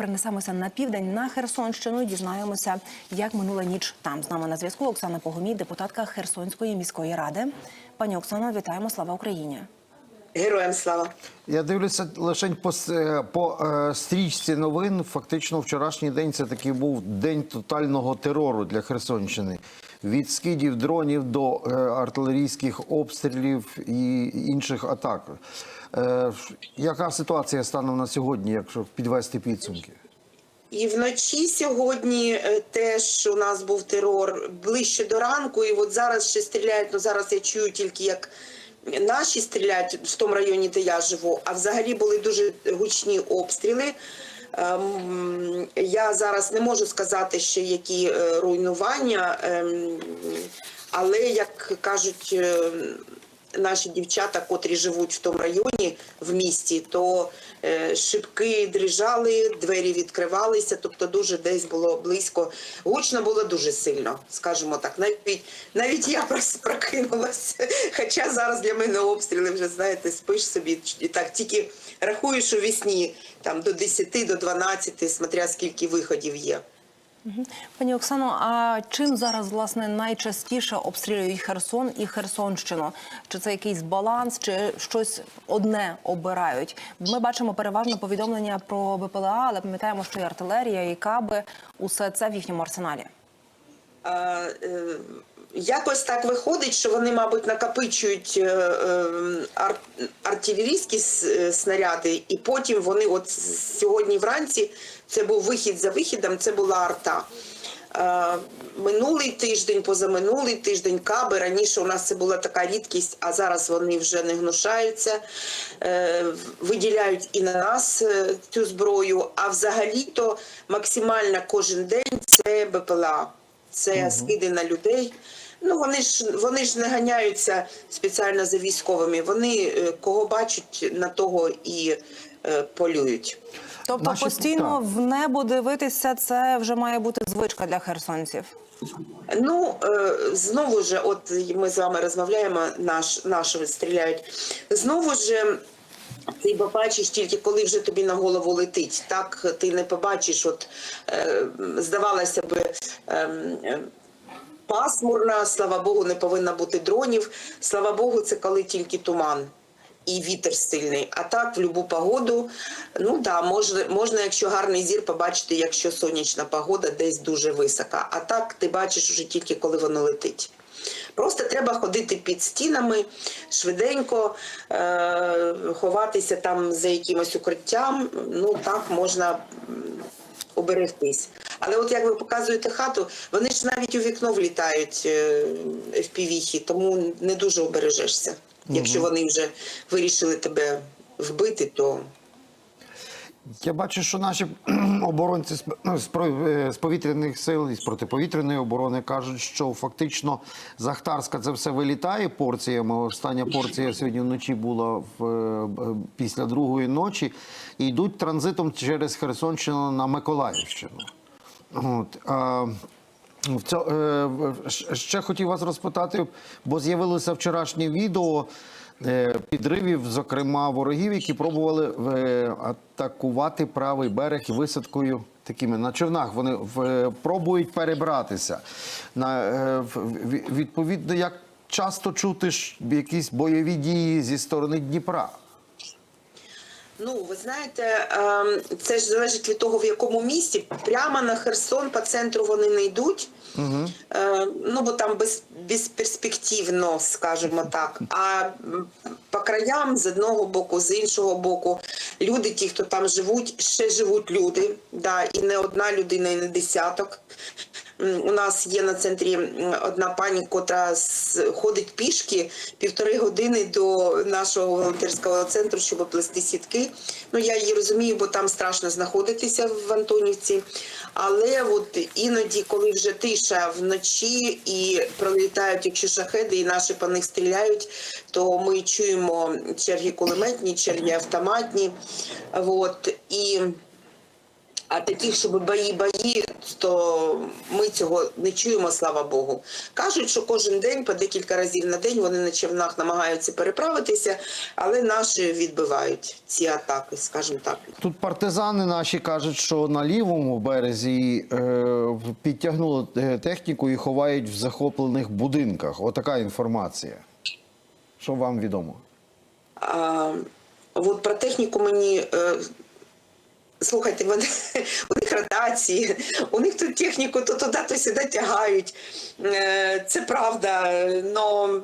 перенесемося на південь на Херсонщину. і Дізнаємося, як минула ніч там. З нами на зв'язку Оксана Погомій, депутатка Херсонської міської ради. Пані Оксано, вітаємо! Слава Україні! Героям слава. Я дивлюся лише по, е, по е, стрічці новин. Фактично, вчорашній день це такий був день тотального терору для Херсонщини. Від скидів дронів до е, артилерійських обстрілів і інших атак. Е, яка ситуація станом на сьогодні, якщо підвести підсумки? І вночі сьогодні теж у нас був терор ближче до ранку. І от зараз ще стріляють. Ну зараз я чую тільки як наші стріляють в тому районі, де я живу. А взагалі були дуже гучні обстріли. Ем, Я зараз не можу сказати, що які е, руйнування, ем, але як кажуть е, наші дівчата, котрі живуть в тому районі в місті, то е, шибки дрижали, двері відкривалися, тобто дуже десь було близько. Гучно було дуже сильно, скажімо так. Навіть навіть я просто прокинулася. Хоча зараз для мене обстріли вже знаєте, спиш собі і так тільки рахуєш у вісні там до 10, до 12, смотря скільки виходів є. Пані Оксано, а чим зараз власне найчастіше обстрілюють Херсон і Херсонщину? Чи це якийсь баланс, чи щось одне обирають? Ми бачимо переважно повідомлення про БПЛА, але пам'ятаємо, що і артилерія, і каби усе це в їхньому арсеналі. Якось так виходить, що вони, мабуть, накопичують е, е, ар- артилерійські е, снаряди, і потім вони, от сьогодні вранці, це був вихід за вихідом, це була арта. Минулий тиждень, позаминулий тиждень каби. Раніше у нас це була така рідкість, а зараз вони вже не гнушаються, виділяють і на нас цю зброю. А взагалі-то максимально кожен день це БПЛА це скиди на людей. Ну вони ж вони ж не ганяються спеціально за військовими. Вони е, кого бачать, на того і е, полюють. Тобто Наші- постійно так. в небо дивитися це вже має бути звичка для херсонців. Ну е, знову ж, от ми з вами розмовляємо, наш нашого стріляють. Знову ж. Ти побачиш тільки коли вже тобі на голову летить. Так ти не побачиш. От е, здавалося б, ем, е, пасмурна, слава Богу, не повинно бути дронів. Слава Богу, це коли тільки туман. І вітер сильний. А так, в будь-яку погоду, ну да, можна, можна, якщо гарний зір, побачити, якщо сонячна погода десь дуже висока. А так ти бачиш вже тільки коли воно летить. Просто треба ходити під стінами швиденько, е- ховатися там за якимось укриттям. Ну так можна м, уберегтись. Але от як ви показуєте хату, вони ж навіть у вікно влітають е, FPV-хи, тому не дуже обережешся. Якщо вони вже вирішили тебе вбити, то Я бачу, що наші оборонці з- ну, е, з повітряних сил і з протиповітряної оборони кажуть, що фактично з Ахтарська це все вилітає порціями. Остання порція сьогодні вночі була в, е, після другої ночі. І йдуть транзитом через Херсонщину на Миколаївщину. От, в цьо- е, ще хотів вас розпитати, бо з'явилося вчорашнє відео е, підривів, зокрема ворогів, які пробували е, атакувати правий берег висадкою такими на човнах. Вони в- пробують перебратися. На, е, в- відповідно, як часто чути якісь бойові дії зі сторони Дніпра? Ну, ви знаєте, ем, це ж залежить від того, в якому місті. Прямо на Херсон по центру вони не йдуть. Е, Ну, бо там без, безперспективно, скажімо так. А по краям з одного боку, з іншого боку, люди, ті, хто там живуть, ще живуть люди. Да, і не одна людина, і не десяток. У нас є на центрі одна пані, котра ходить пішки півтори години до нашого волонтерського центру, щоб плести сітки. Ну я її розумію, бо там страшно знаходитися в Антонівці. Але от іноді, коли вже тиша вночі і пролітають, якщо шахеди, і наші по них стріляють, то ми чуємо черги кулеметні, черги автоматні. От і А таких, щоб бої бої, то ми цього не чуємо, слава Богу. Кажуть, що кожен день, по декілька разів на день, вони на човнах намагаються переправитися, але наші відбивають ці атаки, скажімо так. Тут партизани наші кажуть, що на лівому березі е, підтягнули е, техніку і ховають в захоплених будинках. Отака інформація. Що вам відомо? А, от про техніку мені. Е, Слухайте, вони, у них ротації, у них тут техніку то туди, то сюди тягають. Е, Це правда. Но,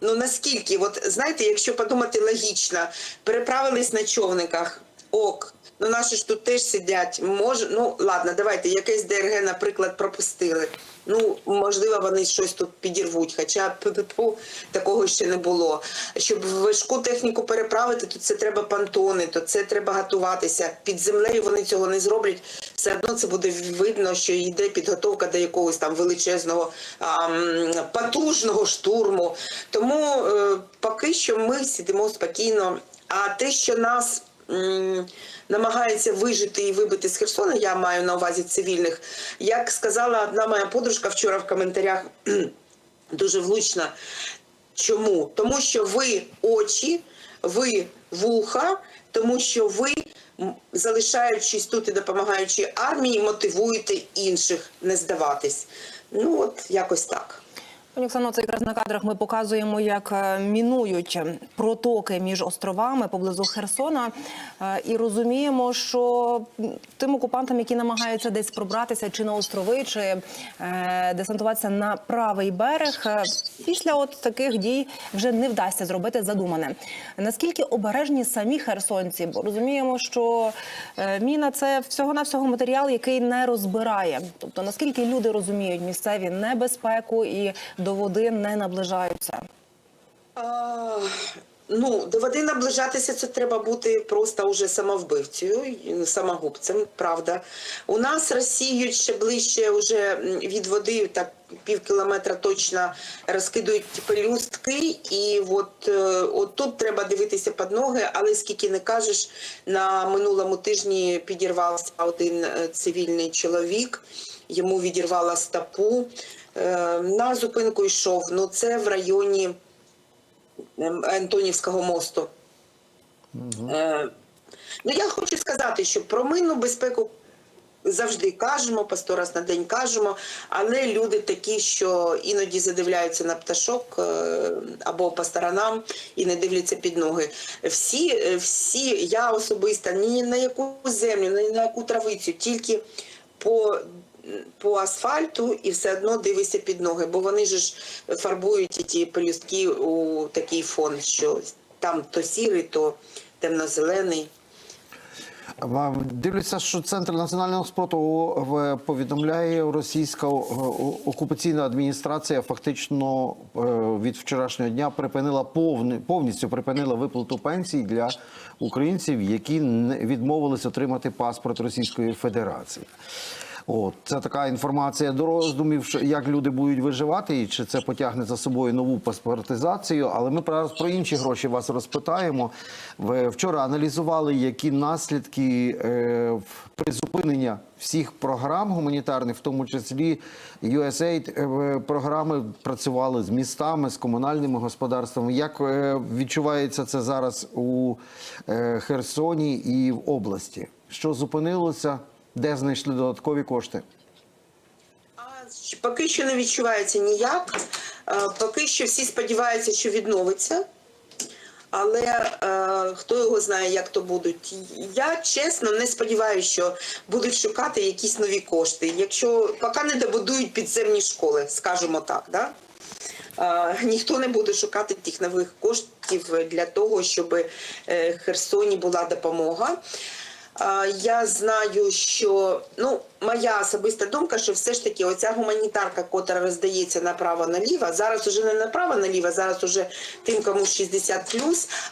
ну наскільки, от знаєте, якщо подумати логічно, переправились на човниках, ок. Ну наші ж тут теж сидять. Може, ну ладно, давайте якесь ДРГ, наприклад, пропустили. Ну, можливо, вони щось тут підірвуть, хоча такого ще не було. Щоб важку техніку переправити, то це треба пантони, то це треба готуватися. Під землею вони цього не зроблять. Все одно це буде видно, що йде підготовка до якогось там величезного ам, потужного штурму. Тому е, поки що ми сидимо спокійно. А те, що нас намагається вижити і вибити з Херсона, я маю на увазі цивільних. Як сказала одна моя подружка вчора в коментарях, дуже влучно. Чому? Тому що ви очі, ви вуха, тому що ви, залишаючись тут і допомагаючи армії, мотивуєте інших не здаватись. Ну от якось так. Пані Оксано, це якраз на кадрах ми показуємо, як е, мінують протоки між островами поблизу Херсона, Е, і розуміємо, що тим окупантам, які намагаються десь пробратися чи на острови, чи е, десантуватися на правий берег, після от таких дій вже не вдасться зробити задумане. Наскільки обережні самі херсонці? Бо розуміємо, що міна це всього навсього матеріал, який не розбирає. Тобто наскільки люди розуміють місцеві небезпеку і до води не наближаються. Ну, до води наближатися це треба бути просто уже самовбивцею, самогубцем, правда. У нас розсіють ще ближче уже від води, так пів кілометра точно розкидують пелюстки, і от, е, от тут треба дивитися під ноги, але скільки не кажеш, на минулому тижні підірвався один е, цивільний чоловік, йому відірвала стопу. Е, На зупинку йшов. Ну це в районі ем, Антонівського мосту. Е, Ну, я хочу сказати, що про минну безпеку завжди кажемо, по сто раз на день кажемо, але люди такі, що іноді задивляються на пташок е, або по сторонам і не дивляться під ноги. Всі, всі я особисто ні на яку землю, ні на яку травицю, тільки по по асфальту і все одно дивишся під ноги, бо вони ж фарбують ті пелюстки у такий фон, що там то сірий, то темно-зелений. Дивлюся, що Центр національного спротиву повідомляє російська о- окупаційна адміністрація фактично е, від вчорашнього дня припинила повністю припинила виплату пенсій для українців, які відмовились отримати паспорт Російської Федерації. От це така інформація до роздумів, як люди будуть виживати, і чи це потягне за собою нову паспортизацію. Але ми про інші гроші вас розпитаємо. Вчора аналізували, які наслідки е, призупинення всіх програм гуманітарних, в тому числі USAID, е, програми працювали з містами, з комунальними господарствами. Як е, відчувається це зараз у Херсоні і в області? Що зупинилося? Де знайшли додаткові кошти? Поки що не відчувається ніяк. Е, Поки що всі сподіваються, що відновиться. Але е, хто його знає, як то будуть. Я чесно не сподіваюся, що будуть шукати якісь нові кошти. Якщо поки не добудують підземні школи, скажімо так, да? Е, ніхто не буде шукати тих нових коштів для того, щоб е, Херсоні була допомога. Я знаю, що ну моя особиста думка, що все ж таки оця гуманітарка, котра роздається направо наліво, зараз уже не направо наліво, зараз уже тим, кому 60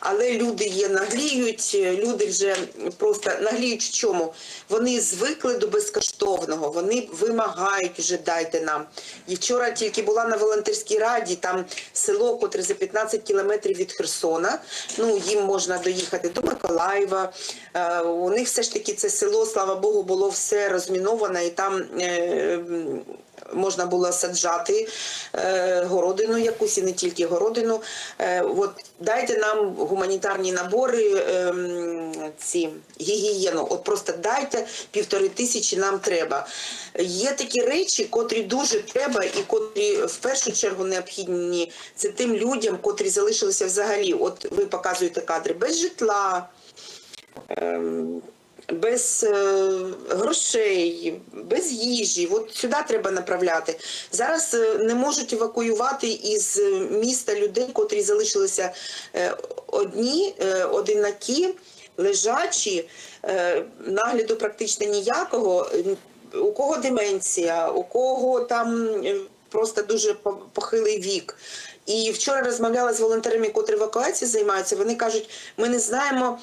але люди є нагліють, люди вже просто нагліють в чому? Вони звикли до безкоштовного, вони вимагають вже дайте нам. І вчора тільки була на волонтерській раді, там село, котре за 15 кілометрів від Херсона. Ну їм можна доїхати до Миколаєва. Е, У них все ж таки це село, слава Богу, було все розміновано, і там е, можна було саджати е, городину якусь, і не тільки городину. Е, от дайте нам гуманітарні набори, ці гігієну. От просто дайте півтори тисячі нам треба. Є такі речі, котрі дуже треба, і котрі в першу чергу необхідні це тим людям, котрі залишилися взагалі. От ви показуєте кадри без житла. ем, Без е, грошей, без їжі, от сюди треба направляти. Зараз е, не можуть евакуювати із е, міста людей, котрі залишилися одні, одинакі, лежачі, нагляду практично ніякого. У кого деменція, у кого там просто дуже похилий вік. І вчора розмовляла з волонтерами, котрі евакуацією займаються. Вони кажуть, ми не знаємо.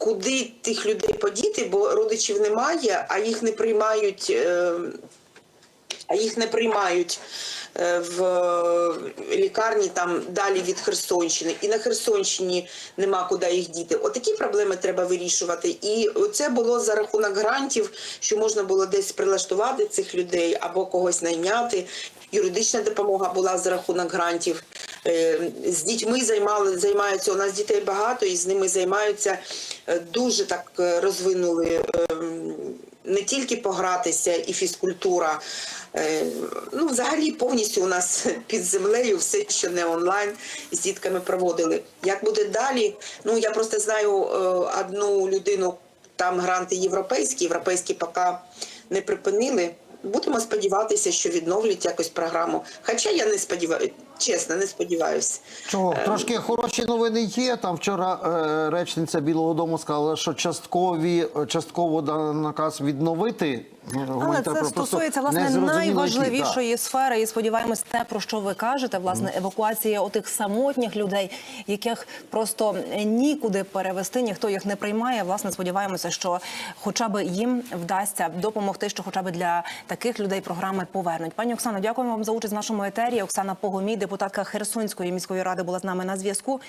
Куди тих людей подіти, бо родичів немає, а їх не приймають, е, а їх не приймають е, в лікарні там далі від Херсонщини. І на Херсонщині нема куди їх діти. Отакі проблеми треба вирішувати. І це було за рахунок грантів, що можна було десь прилаштувати цих людей або когось найняти. Юридична допомога була за рахунок грантів. Е, З дітьми займали, займаються. У нас дітей багато, і з ними займаються е, дуже так е, розвинули ем, не тільки погратися і фізкультура. Ну, взагалі повністю у нас під землею все, що не онлайн, з дітками проводили. Як буде далі? Ну я просто знаю одну людину, там гранти європейські, європейські поки не припинили. Будемо сподіватися, що відновлять якось програму. Хоча я не сподіваюся, чесно, не сподіваюся. Чого трошки хороші новини є. Там вчора е, речниця Білого Дому сказала, що часткові частково наказ відновити е, Але це стосується власне найважливішої сфери. І сподіваємось, те про що ви кажете, власне, евакуація отих самотніх людей, яких просто нікуди перевести, ніхто їх не приймає. Власне, сподіваємося, що хоча б їм вдасться допомогти, що хоча б для таких людей програми повернуть. Пані Оксано, дякуємо вам за участь в нашому етері. Оксана Погомій, депутатка Херсонської міської ради, була з нами на зв'язку.